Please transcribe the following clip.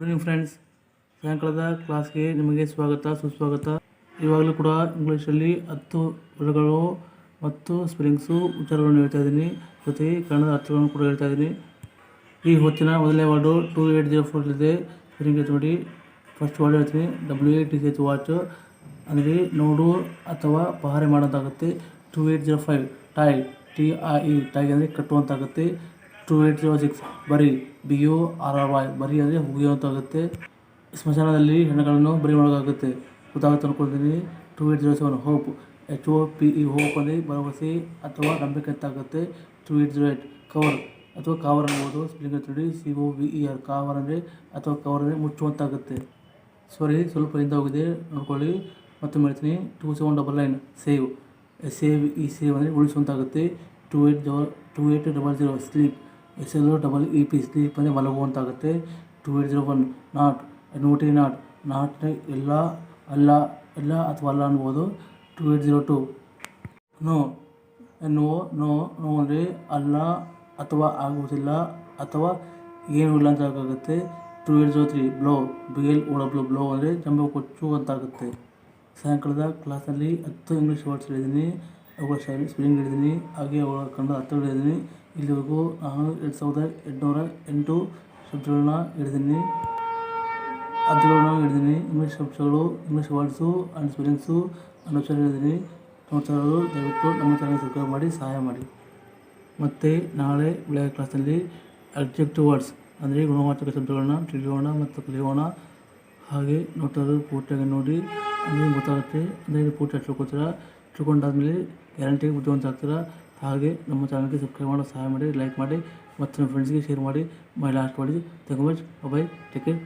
Good friends ಸಾಯಂಕಾಲದ ಕ್ಲಾಸ್ಗೆ ನಿಮಗೆ ಸ್ವಾಗತ, ಸುಸ್ವಾಗತ. ಇವಾಗಲೂ ಕೂಡ ಇಂಗ್ಲೀಷಲ್ಲಿ ಹತ್ತು ಪದಗಳು ಮತ್ತು ಸ್ಪ್ರಿಂಗ್ಸು ಉಚ್ಚಾರಗಳನ್ನು ಹೇಳ್ತಾ ಇದ್ದೀನಿ. ಜೊತೆಗೆ ಕನ್ನಡದ ಅರ್ಥಗಳನ್ನು ಕೂಡ ಹೇಳ್ತಾ ಇದ್ದೀನಿ. ಈ ಹೊತ್ತಿನ ಮೊದಲನೇ ವಾರ್ಡು ಟೂ ಏಟ್ ಜೀರೋ ಫೋರ್ಲಿದೆ ಸ್ಪೆಲ್ಲಿಂಗ್ ಹೇಳ್ತಾ ನೋಡಿ. ಫಸ್ಟ್ ವರ್ಡ್ ಹೇಳ್ತೀನಿ. W A T C H watch ಅಂದರೆ ನೋಡು ಅಥವಾ ಪಹಾರೆ ಮಾಡೋದಾಗುತ್ತೆ two eight zero five tie T ಆ ಇ ಟೈ ಅಂದರೆ ಕಟ್ಟುವಂತಾಗುತ್ತೆ. Two eight zero six bury B U R R Y bury ಅಂದರೆ ಹುಗಿಯುವಂತಾಗುತ್ತೆ ಸ್ಮಶಾನದಲ್ಲಿ ಹೆಣ್ಣುಗಳನ್ನು ಬರಿ ಮಾಡೋಕ್ಕಾಗುತ್ತೆ ಗೊತ್ತಾಗುತ್ತೆ ಅಂದ್ಕೊಳ್ತೀನಿ two eight zero seven hope H O P E hope ಅಂದರೆ ಭರವಸೆ ಅಥವಾ ನಂಬಿಕೆ ಅಂತಾಗುತ್ತೆ two eight zero eight cover ಅಥವಾ ಕಾವರ್ ಅನ್ಬೋದು ಸ್ಪೆಲ್ಲಿಂಗ್ ನೋಡಿ C O V E R cover ಅಂದರೆ ಅಥವಾ ಕವರ್ ಅಂದರೆ ಮುಚ್ಚುವಂತಾಗುತ್ತೆ ಸಾರಿ ಸ್ವಲ್ಪ ಹಿಂದೆ ಹೋಗಿದೆ, ನೋಡ್ಕೊಳ್ಳಿ. ಮತ್ತೆ ಮಾಡ್ತೀನಿ two seven double nine save save ಈ ಸೇವ್ ಅಂದರೆ ಉಳಿಸುವಂತಾಗುತ್ತೆ two eight zero two eight double zero sleep S L double E P sleep ಅಂದರೆ ಮಲಗುವಂತಾಗುತ್ತೆ. Two eight zero one not N O T not not ಎಲ್ಲ, ಅಲ್ಲ, ಎಲ್ಲ ಅಥವಾ ಅಲ್ಲ ಅನ್ಬೋದು. Two eight zero two no no no no ಅಂದರೆ ಅಲ್ಲ ಅಥವಾ ಆಗುವುದಿಲ್ಲ ಅಥವಾ ಏನೂ ಇಲ್ಲ ಅಂತ ಆಗುತ್ತೆ two eight zero three blow B L ಓಡ ಬ್ಲೋ ಬ್ಲೋ ಅಂದರೆ ಜಂಬ ಕೊಚ್ಚು ಅಂತಾಗುತ್ತೆ. ಸಾಯಂಕಾಲದ ಕ್ಲಾಸಲ್ಲಿ ಹತ್ತು ಇಂಗ್ಲೀಷ್ ವರ್ಡ್ಸ್ ಹೇಳಿದ್ದೀನಿ. ಅವುಗಳ ಶಾಲೆ ಸ್ಪೆಲ್ಲಿಂಗ್ ಹೇಳಿದ್ದೀನಿ ಹಾಗೆ ಅವುಗಳ ಕಂಡ ಅರ್ಥಗಳು ಹೇಳಿದ್ದೀನಿ ಇಲ್ಲಿವರೆಗೂ ನಾನು ಎರಡು ಸಾವಿರದ ಎಂಟುನೂರ ಎಂಟು ಶಬ್ದಗಳನ್ನ ಹೇಳಿದ್ದೀನಿ ಹತ್ತುಗಳನ್ನ ಹೇಳಿದ್ದೀನಿ ಇಂಗ್ಲೀಷ್ ಶಬ್ದಗಳು ಇಂಗ್ಲೀಷ್ ವರ್ಡ್ಸು ಆ್ಯಂಡ್ ಸ್ಪೆಲ್ಲಿಂಗ್ಸು ಅನುಸಾರ ಹೇಳಿದ್ದೀನಿ ನೋಡ್ತಾ ಇರೋರು ದಯವಿಟ್ಟು ನಮ್ಮ ಚಾನಲ್ ಸಬ್ಸ್ಕ್ರೈಬ್ ಮಾಡಿ, ಸಹಾಯ ಮಾಡಿ. ಮತ್ತು ನಾಳೆ ಬೆಳಗ್ಗೆ ಕ್ಲಾಸಲ್ಲಿ ಅಬ್ಜೆಕ್ಟಿವ್ ವರ್ಡ್ಸ್ ಅಂದರೆ ಗುಣವಾಚಕ ಶಬ್ದಗಳನ್ನ ತಿಳಿಯೋಣ ಮತ್ತು ಕಲಿಯೋಣ. ಹಾಗೆ ನೋಡ್ತಾ ಪೂರ್ತಿಯಾಗಿ ನೋಡಿ. ಅಂದರೆ ಗೊತ್ತಾಗುತ್ತೆ. ಅಂದರೆ ಪೂರ್ತಿ ತಿಳ್ಕೊತೀರಾ ತಿಳ್ಕೊಂಡಾದ್ಮೇಲೆ ಗ್ಯಾರಂಟಿ ಬುದ್ಧಿವಂತ ಆಗ್ತೀರಾ? ಹಾಗೆ ನಮ್ಮ ಚಾನಲ್ಗೆ ಸಬ್ಸ್ಕ್ರೈಬ್ ಮಾಡೋ ಸಹಾಯ ಮಾಡಿ ಲೈಕ್ ಮಾಡಿ, ಮತ್ತು ನಮ್ಮ ಫ್ರೆಂಡ್ಸ್ಗೆ ಶೇರ್ ಮಾಡಿ ಮೈ ಲಾಸ್ಟ್ ಮಾಡಿ bye much bye take care